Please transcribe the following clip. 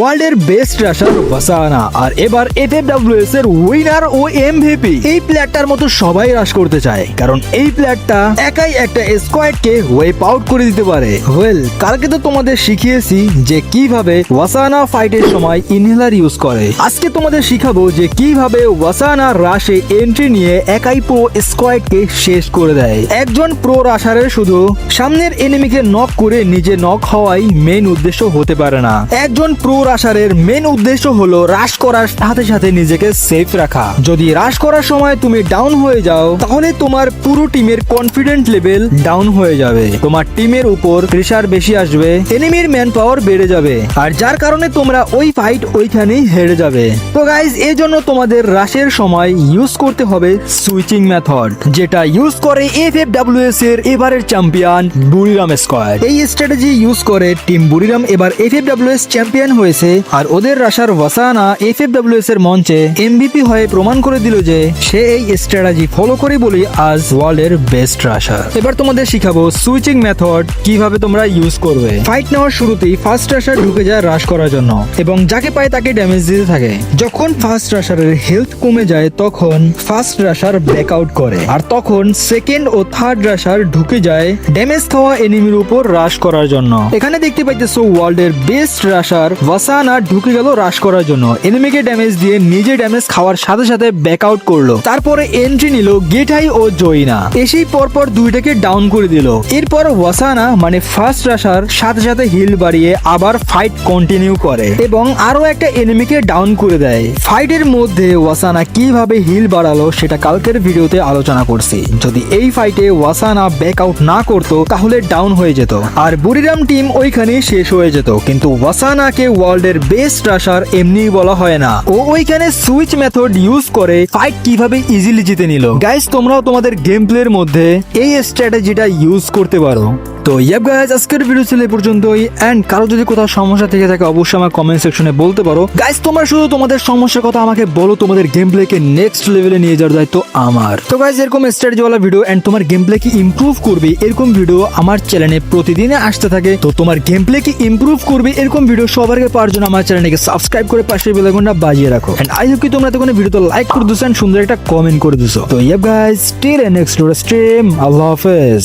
ওয়ার্ল্ডের best rusher ওয়াসানা আর এবার FFWS এর উইনার ও এমভিপি এই প্লেয়ারটার মতো সবাই রাশ করতে চায়, কারণ এই প্লেয়ারটা একাই একটা স্কোয়াডকে ওয়েপ আউট করে দিতে পারে। ওয়েল কালকে তো তোমাদের শিখিয়েছি যে কীভাবে ওয়াসানা ফাইটের সময় ইনহেলার ইউজ করে। আজকে তোমাদের শিখাবো যে কীভাবে ওয়াসানা রাশে এন্ট্রি নিয়ে একাই পুরো স্কোয়াডকে শেষ করে দেয়। একজন প্রো রাশারের শুধু সামনের এনিমিকে নক করে নিজে নক হওয়াই মেন উদ্দেশ্য হতে পারে না। একজন প্রো রাশারের মেন উদ্দেশ্য হলো রাশ করার সাথে সাথে নিজেকে সেফ রাখা। যদি রাশ করার সময় তুমি ডাউন হয়ে যাও, তাহলে তোমার পুরো টিমের কনফিডেন্ট লেভেল ডাউন হয়ে যাবে। তোমার টিমের উপর প্রেশার বেশি আসবে এনিমির ম্যান পাওয়ার বেড়ে যাবে, আর যার কারণে তোমরা ওই ফাইট ওইখানেই হেরে যাবে। তো গাইজ এই জন্য তোমাদের রাশের সময় ইউজ করতে হবে সুইচিং মেথড যেটা ইউজ করে এফ এফ ডাব্লিউ এস এর এবারের চ্যাম্পিয়ন বুড়িরাম স্কোয়াড এই স্ট্র্যাটেজি ইউজ করে টিম বুড়িরাম এবার F F W S champion হয়েছে আর ওদের rusher Wasana F F WS এর মঞ্চে এমবিপি হয়ে প্রমাণ করে দিল যে সে এই স্ট্র্যাটেজি ফলো করে বলি আজ ওয়ার্ল্ডের বেস্ট রাশার এবার তোমাদের শিখাবো সুইচিং মেথড কীভাবে তোমরা ইউজ করবে। ফাইট নেওয়ার শুরুতেই ফার্স্ট রাশার ঢুকে যায় রাশ করার জন্য এবং যাকে পায় তাকে ড্যামেজ দিতে থাকে। যখন ফার্স্ট রাশারের হেলথ কমে যায়, তখন ফার্স্ট রাশার ব্যাক আউট করে। আর তখন সেকেন্ড ও থার্ড রাশার ঢুকে যায় ড্যামেজ খাওয়া এনিমির উপর রাশ করার জন্য। এখানে দেখতে পাইতেছো ওয়ার্ল্ডের বেস্ট রাশার ওয়াসানা ঢুকে গেল রাশ করার জন্য। এনিমিকে ড্যামেজ দিয়ে নিজে ড্যামেজ খাওয়ার সাথে সাথে ব্যাক আউট করল। তারপরে এন্ট্রি নিল গেটাই ও জয়িনা এসেই পরপর দুইটাকে ডাউন করে দিল। এরপর ওয়াসানা মানে ফার্স্ট রাশার সাথে সাথে হিল বাড়িয়ে আবার ফাইট কন্টিনিউ করে। এবং আরও একটা এনিমিকে ডাউন করে দেয়। ফাইটের মধ্যে ওয়াসানা কীভাবে হিল বাড়ালো সেটা কালকের ভিডিওতে আলোচনা করছি। যদি এই ফাইটে ওয়াসানা ব্যাক আউট না করতো, তাহলে ডাউন হয়ে যেত। আর বুড়িরাম টিম ওইখানে শেষ হয়ে যেত। কিন্তু ওয়াসানাকে ওয়ার্ল্ডের বেস্ট রাশার এমনিই বলা হয় না। ও ওইখানে সুইচ মেথড ইউজ করে ফাইট কীভাবে ইজিলি জিতে নিল। গাইস তোমরাও তোমাদের গেম প্লের মধ্যে এই স্ট্র্যাটেজিটা ইউজ করতে পারো। তো ইয়াব গাইজ আজকের ভিডিও ছিল এই পর্যন্তই এন্ড কারও যদি কোথাও সমস্যা থেকে থাকে, অবশ্যই আমার কমেন্ট সেকশনে বলতে পারো। গাইজ তোমরা শুধু তোমাদের সমস্যার কথা আমাকে বলো, তোমাদের গেম প্লেকে নেক্সট লেভেলে নিয়ে যাওয়ার দায়িত্ব আমার। তো গাইজ এরকম স্ট্র্যাটেজিওয়ালা ভিডিও এন্ড তোমার গেম প্লে কি ইমপ্রুভ করবে, এরকম ভিডিও আমার চ্যানেলে প্রতিদিনে আসতে থাকে। তো তোমার গেম প্লে কি ইমপ্রুভ করবে, এরকম ভিডিও সবার আগে পাওয়ার জন্য আমার চ্যানেলকে সাবস্ক্রাইব করে পাশে বেলাগুনটা বাজিয়ে রাখো। এন্ড আই হোপ কি তোমরা তো কোনো ভিডিওতে লাইক করে দিছো সুন্দর একটা কমেন্ট করে দিছো। তো ইয়াব গাইজ স্টিল নেক্সট স্ট্রিম আল্লাহ হাফেজ।